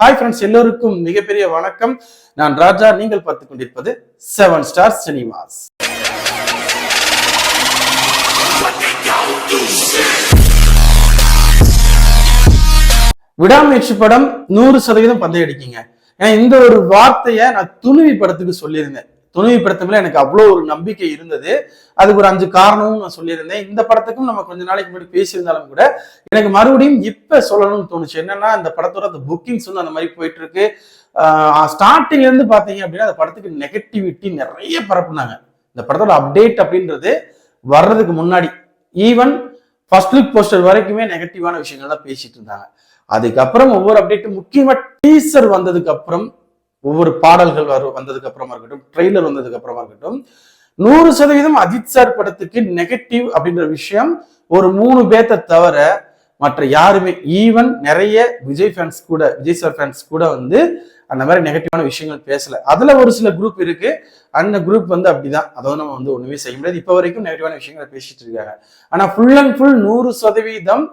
Hi friends எல்லோருக்கும் மிகப்பெரிய வணக்கம். நான் ராஜா நீங்கள் பார்த்துக் கொண்டிருப்பது செவன் ஸ்டார் சினிமாஸ் விடாமுயற்சி படம் நூறு சதவீதம் பந்தயம் அடிக்குங்க ஏன்னா இந்த ஒரு வார்த்தையை நான் துணிவி படத்துக்கு சொல்லியிருந்தேன். துணிவு படத்து எனக்கு அவ்வளோ ஒரு நம்பிக்கை இருந்தது. அதுக்கு ஒரு அஞ்சு காரணமும் நான் சொல்லியிருந்தேன். இந்த படத்துக்கும் நம்ம கொஞ்ச நாளைக்கு முன்னாடி பேசியிருந்தாலும் கூட எனக்கு மறுபடியும் இப்போ சொல்லணும்னு தோணுச்சு. என்னன்னா இந்த படத்தோட அந்த புக்கிங்ஸ் வந்து அந்த மாதிரி போயிட்டு இருக்கு ஸ்டார்டிங்ல இருந்து பார்த்தீங்க அப்படின்னா அந்த படத்துக்கு நெகட்டிவிட்டி நிறைய பரப்புனாங்க. இந்த படத்தோட அப்டேட் அப்படின்றது வர்றதுக்கு முன்னாடி ஈவன் ஃபர்ஸ்ட் லுக் போஸ்டர் வரைக்குமே நெகட்டிவான விஷயங்கள் தான் பேசிட்டு இருந்தாங்க. அதுக்கப்புறம் ஒவ்வொரு அப்டேட்டும் முக்கியமாக டீசர் வந்ததுக்கு அப்புறம் ஒவ்வொரு பாடல்கள் வரும் வந்ததுக்கு அப்புறமா இருக்கட்டும் ட்ரெய்லர் வந்ததுக்கு அப்புறமா இருக்கட்டும் நூறு சதவீதம் அஜித் சார் படத்துக்கு நெகட்டிவ் அப்படின்ற விஷயம் ஒரு மூணு பேத்த தவிர மற்ற யாருமே ஈவன் நிறைய விஜய் ஃபேன்ஸ் கூட விஜய் சார் ஃபேன்ஸ் கூட வந்து அந்த மாதிரி நெகட்டிவான விஷயங்கள் பேசல. அதுல ஒரு சில குரூப் இருக்கு. அந்த குரூப் வந்து அப்படிதான். அதை நம்ம வந்து ஒண்ணுமே செய்ய முடியாது. இப்போ வரைக்கும் நெகட்டிவான விஷயங்களை பேசிட்டு இருக்காங்க. ஆனா ஃபுல் அண்ட் ஃபுல் நூறு சதவீதம்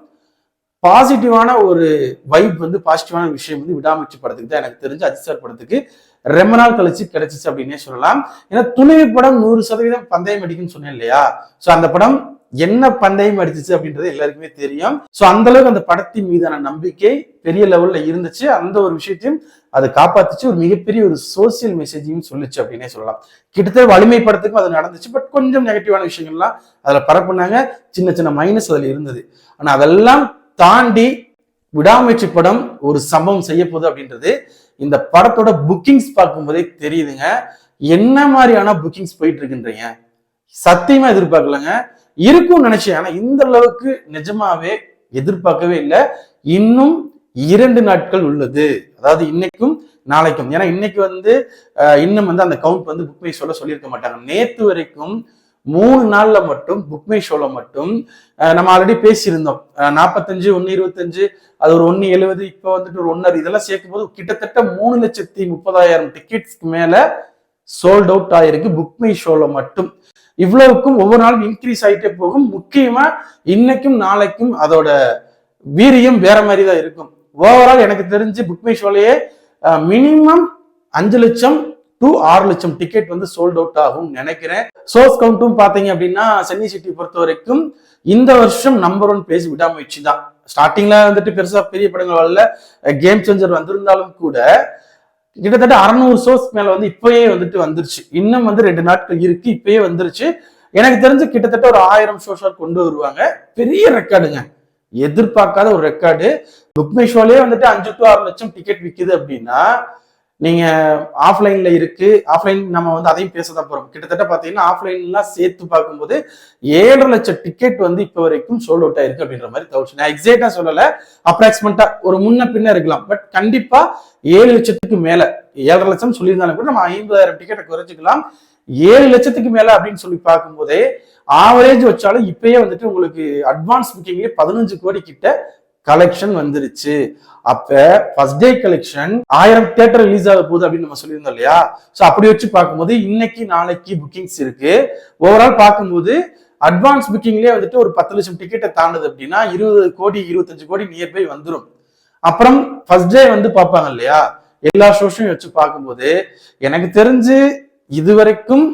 பாசிட்டிவான ஒரு வைப் வந்து பாசிட்டிவான விஷயம் வந்து விடாமுயற்சி படத்துக்கு தான் எனக்கு தெரிஞ்சு அஜித் சார் படத்துக்கு ரொம்ப நாள் கழிச்சு கிடைச்சிச்சு அப்படின்னே சொல்லலாம். ஏன்னா துணிவு படம் நூறு சதவீதம் பந்தயம் அடிக்குன்னு சொன்னேன் இல்லையா? ஸோ அந்த படம் என்ன பந்தயம் அடிச்சிச்சு அப்படின்றது எல்லாருக்குமே தெரியும். ஸோ அந்த அளவுக்கு அந்த படத்தின் மீதான நம்பிக்கை பெரிய லெவல்ல இருந்துச்சு. அந்த ஒரு விஷயத்தையும் அது காப்பாத்துச்சு. ஒரு மிகப்பெரிய ஒரு சோசியல் மெசேஜையும் சொல்லுச்சு அப்படின்னே சொல்லலாம். கிட்டத்தட்ட வலிமை படத்துக்கும் அது நடந்துச்சு. பட் கொஞ்சம் நெகட்டிவான விஷயங்கள்லாம் அதுல பரப்புனாங்க. சின்ன சின்ன மைனஸ் அதுல இருந்தது. ஆனா அதெல்லாம் தாண்டி விடாமுயற்சி படம் ஒரு சம்பவம் செய்ய போகுது அப்படின்றது இந்த படத்தோட புக்கிங்ஸ் பார்க்கும்போதே தெரியுதுங்க. என்ன மாதிரியான புக்கிங்ஸ் போயிட்டு இருக்குன்றீங்க சத்தியமா எதிர்பார்க்கலங்க. இருக்கும்னு நினைச்சேன். ஆனா இந்த அளவுக்கு நிஜமாவே எதிர்பார்க்கவே இல்லை. இன்னும் இரண்டு நாட்கள் உள்ளது. அதாவது இன்னைக்கும் நாளைக்கும். ஏன்னா இன்னைக்கு வந்து இன்னும் வந்து அந்த கவுண்ட் வந்து புக் பண்ணி சொல்ல சொல்லியிருக்க மாட்டாங்க. நேத்து வரைக்கும் மூணு நாள்ல மட்டும் புக்மை ஷோல மட்டும் நம்ம ஆல்ரெடி பேசியிருந்தோம். நாற்பத்தஞ்சு ஒன்னு இருபத்தஞ்சு அது ஒரு ஒன்னு எழுபது இப்போ வந்துட்டு ஒரு ஒன்னரை இதெல்லாம் சேர்க்கும் போது கிட்டத்தட்ட மூணு லட்சத்தி முப்பதாயிரம் டிக்கெட்ஸ்க்கு மேல சோல்ட் அவுட் ஆயிருக்கு புக்மை ஷோல மட்டும். இவ்வளவுக்கும் ஒவ்வொரு நாளும் இன்க்ரீஸ் ஆகிட்டே போகும். முக்கியமா இன்னைக்கும் நாளைக்கும் அதோட வீரியம் வேற மாதிரி தான் இருக்கும். ஓவரால் எனக்கு தெரிஞ்சு புக்மை ஷோலையே மினிமம் அஞ்சு லட்சம் டு ஆறு லட்சம் டிக்கெட் வந்து சோல்ட் அவுட் ஆகும் நினைக்கிறேன். சோர்ஸ் கவுண்ட்டும் பார்த்தீங்க அப்படின்னா சென்னை சிட்டி பொறுத்த வரைக்கும் இந்த வருஷம் நம்பர் ஒன் பேஸ் விடாமுயற்சி தான். ஸ்டார்டிங்ல வந்துட்டு பெருசா பெரிய படங்கள் வரல. கேம் சேஞ்சர் வந்திருந்தாலும் கூட கிட்டத்தட்ட அறநூறு சோர்ஸ் மேல வந்து இப்பயே வந்துட்டு வந்துருச்சு. இன்னும் வந்து ரெண்டு நாட்கள் இருக்கு இப்பயே வந்துருச்சு. எனக்கு தெரிஞ்சு கிட்டத்தட்ட ஒரு ஆயிரம் ஷோஸா கொண்டு வருவாங்க. பெரிய ரெக்கார்டுங்க எதிர்பார்க்காத ஒரு ரெக்கார்டு புக்மை ஷோலயே வந்துட்டு அஞ்சு டு ஆறு லட்சம் டிக்கெட் விக்குது அப்படின்னா நீங்க ஆஃப்லைன்ல இருக்கு. ஆஃப்லைன் நம்ம வந்து அதையும் பேச தான் போறோம். கிட்டத்தட்ட பாத்தீங்கன்னா ஆஃப்லைன்லாம் சேர்த்து பார்க்கும்போது ஏழரை லட்சம் டிக்கெட் வந்து இப்போ வரைக்கும் சோல்ட் அவுட் ஆயிருக்கு அப்படின்ற மாதிரி தவிர்த்து நான் எக்ஸாக்டா சொல்லல. அப்ராக்சிமேட்டா ஒரு முன்ன பின்ன இருக்கலாம். பட் கண்டிப்பா ஏழு லட்சத்துக்கு மேல ஏழரை லட்சம் சொல்லியிருந்தாலும் கூட நம்ம ஐம்பதாயிரம் டிக்கெட்டை குறைச்சிக்கலாம். ஏழு லட்சத்துக்கு மேல அப்படின்னு சொல்லி பார்க்கும்போதே ஆவரேஜ் வச்சாலும் இப்பயே வந்துட்டு உங்களுக்கு அட்வான்ஸ் புக்கிங்லேயே பதினஞ்சு கோடி கிட்ட கலெக்ஷன் வந்துருச்சு. அப்ப ஃபர்ஸ்ட் டே கலெக்ஷன் ஆயிரம் தியேட்டர் ரிலீஸ் ஆக போகுது அப்படின்னு நம்ம சொல்லியிருந்தோம் இல்லையா? சோ அப்படி வச்சு பார்க்கும்போது இன்னைக்கு நாளைக்கு புக்கிங்ஸ் இருக்கு. ஓவரால் பார்க்கும்போது அட்வான்ஸ் புக்கிங்லேயே வந்துட்டு ஒரு பத்து லட்சம் டிக்கெட்டை தாண்டுது அப்படின்னா இருபது கோடி இருபத்தஞ்சு கோடி நியர்பை வந்துடும் அப்புறம் ஃபர்ஸ்ட் டே வந்து பார்ப்பாங்க இல்லையா? எல்லா ஷோஷையும் வச்சு பார்க்கும்போது எனக்கு தெரிஞ்சு இதுவரைக்கும்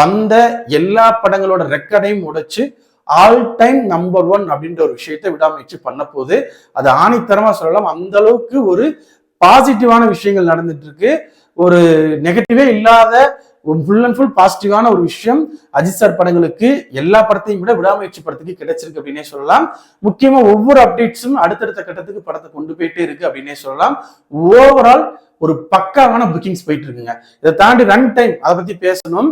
வந்த எல்லா படங்களோட ரெக்கார்டையும் உடைச்சு ஆல் டைம் நம்பர் ஒன் அப்படின்ற ஒரு விஷயத்தை விடாமுயற்சி பண்ண போது அது ஆணித்தரமா சொல்லலாம். அந்த அளவுக்கு ஒரு பாசிட்டிவான விஷயங்கள் நடந்துட்டு இருக்கு ஒரு நெகட்டிவே இல்லாத ஃபுல் அண்ட் ஃபுல் பாசிட்டிவான ஒரு விஷயம் அஜித் சார் படங்களுக்கு எல்லா படத்தையும் விட விடாமுயற்சி படத்துக்கு கிடைச்சிருக்கு அப்படின்னே சொல்லலாம். முக்கியமா ஒவ்வொரு அப்டேட்ஸும் அடுத்தடுத்த கட்டத்துக்கு படத்தை கொண்டு போயிட்டே இருக்கு அப்படின்னே சொல்லலாம். ஓவரால் ஒரு பக்காவான புக்கிங்ஸ் போயிட்டு இருக்குங்க இதை தாண்டி ரன் டைம் அதை பத்தி பேசணும்.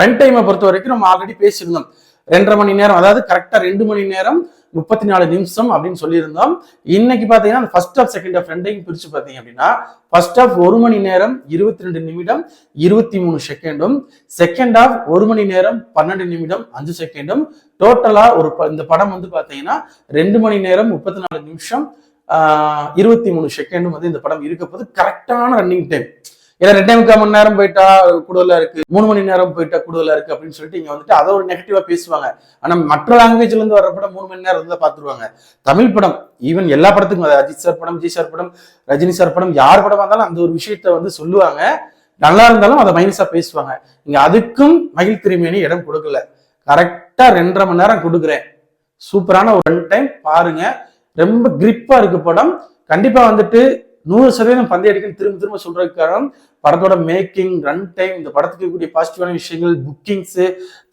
ரன் டைமை பொறுத்த வரைக்கும் நம்ம ஆல்ரெடி பேசியிருந்தோம். ரெண்டரை மணி நேரம் அதாவது கரெக்டா ரெண்டு மணி நேரம் முப்பத்தி நாலு நிமிஷம் அப்படின்னு சொல்லியிருந்தோம். இன்னைக்கு பாத்தீங்கன்னா ஃபர்ஸ்ட் ஆஃப் செகண்ட் ஆஃப் ரெண்டையும் பிரிச்சு பார்த்தீங்க அப்படின்னா ஃபர்ஸ்ட் ஆஃப் ஒரு மணி நேரம் இருபத்தி ரெண்டு நிமிடம் இருபத்தி மூணு செகண்டும் செகண்ட் ஆஃப் ஒரு மணி நேரம் பன்னெண்டு நிமிடம் அஞ்சு செகண்டும் டோட்டலா ஒரு ப- இந்த படம் வந்து பாத்தீங்கன்னா ரெண்டு மணி நேரம் முப்பத்தி நாலு நிமிஷம் இருபத்தி மூணு செகண்டும் வந்து இந்த படம் இருக்க போது கரெக்டான ரன்னிங் டைம் ஏன்னா ரெண்டே முக்கால் மணி நேரம் போயிட்டா கூடுதலா இருக்கு. மூணு மணி நேரம் போயிட்டா கூடுதலா இருக்கு அப்படின்னு சொல்லிட்டு இங்க வந்துட்டு அதை ஒரு நெகட்டிவா பேசுவாங்க. ஆனா மற்ற லாங்குவேஜ்ல இருந்து படம் மூணு மணி நேரம் இருந்தா பாத்துருவாங்க. தமிழ் படம் ஈவன் எல்லா படத்துக்கும் அது அஜித் சார் படம் ஜி சார் படம் ரஜினி சார் படம் யார் படமா இருந்தாலும் அந்த ஒரு விஷயத்த வந்து சொல்லுவாங்க. நல்லா இருந்தாலும் அதை மைனஸா பேசுவாங்க. இங்க அதுக்கும் மகிழ் திருமேனி இடம் கொடுக்கல. கரெக்டா ரெண்டரை மணி நேரம் கொடுக்குறேன். சூப்பரான ஒரு ரெண்டு டைம் பாருங்க. ரொம்ப கிரிப்பா இருக்கு படம். கண்டிப்பா வந்துட்டு நூறு சதவீதம் பந்தய அடிக்கணும் திரும்ப திரும்ப சொல்றதுக்கு காரணம் படத்தோட மேக்கிங் ரன் டைம் இந்த படத்துக்கு இருக்கக்கூடிய பாசிட்டிவான விஷயங்கள் புக்கிங்ஸ்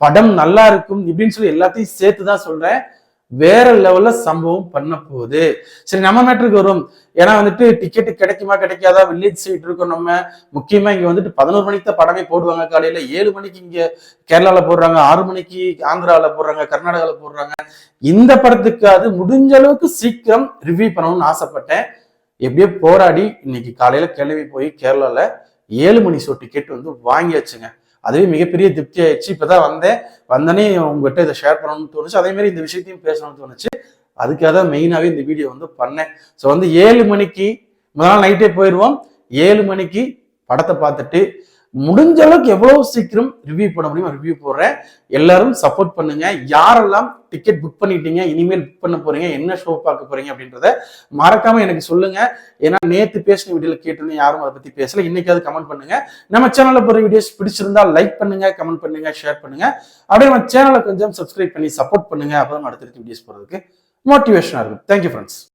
படம் நல்லா இருக்கும் இப்படின்னு சொல்லி எல்லாத்தையும் சேர்த்து தான் சொல்றேன். வேற லெவல்ல சம்பவம் பண்ண போகுது. சரி நம்ம மேட்டருக்கு வரும். ஏன்னா வந்துட்டு டிக்கெட் கிடைக்குமா கிடைக்காதா வில்லேஜ் சைட் இருக்கோம் நம்ம. முக்கியமா இங்க வந்துட்டு பதினோரு மணிக்கு தான் படமே போடுவாங்க. காலையில ஏழு மணிக்கு இங்க கேரளால போடுறாங்க ஆறு மணிக்கு ஆந்திராவில போடுறாங்க கர்நாடகாவில் போடுறாங்க. இந்த படத்துக்கு அது முடிஞ்ச அளவுக்கு சீக்கிரம் ரிவ்யூ பண்ணணும்னு ஆசைப்பட்டேன். எப்படியோ போராடி இன்னைக்கு காலையில கிளம்பி போய் கேரளால ஏழு மணி ஷோ டிக்கெட் வந்து வாங்கியாச்சுங்க. அதுவே மிகப்பெரிய திருப்தி ஆயிடுச்சு. இப்பதான் வந்தேன். வந்தனே உங்ககிட்ட இதை ஷேர் பண்ணணும்னு தோணுச்சு. அதே மாதிரி இந்த விஷயத்தையும் பேசணும்னு தோணுச்சு. அதுக்காக தான் மெயினாகவே இந்த வீடியோ வந்து பண்ணேன். ஸோ வந்து ஏழு மணிக்கு முதல் நாள் நைட்டே போயிடுவோம் ஏழு மணிக்கு படத்தை பார்த்துட்டு முடிஞ்ச அளவுக்கு எவ்வளவு சீக்கிரம் ரிவ்யூ பண்ண முடியுமோ ரிவ்யூ போடுறேன். எல்லாரும் சப்போர்ட் பண்ணுங்க. யாரெல்லாம் டிக்கெட் புக் பண்ணிட்டீங்க இனிமேல் புக் பண்ண போறீங்க என்ன ஷோ பார்க்க போறீங்க அப்படின்றத மறக்காம எனக்கு சொல்லுங்க. ஏன்னா நேத்து பேசின வீடியோல கேட்டிருந்தேன் யாரும் அதை பத்தி பேசல. இன்னைக்காவது கமெண்ட் பண்ணுங்க. நம்ம சேனல்ல போற வீடியோஸ் பிடிச்சிருந்தா லைக் பண்ணுங்க கமெண்ட் பண்ணுங்க ஷேர் பண்ணுங்க. அப்படியே நம்ம சேனலை கொஞ்சம் சப்ஸ்கிரைப் பண்ணி சப்போர்ட் பண்ணுங்க. அப்பதான் அடுத்தடுத்த வீடியோஸ் போறதுக்கு மோட்டிவேஷனா இருக்கும். Thank you friends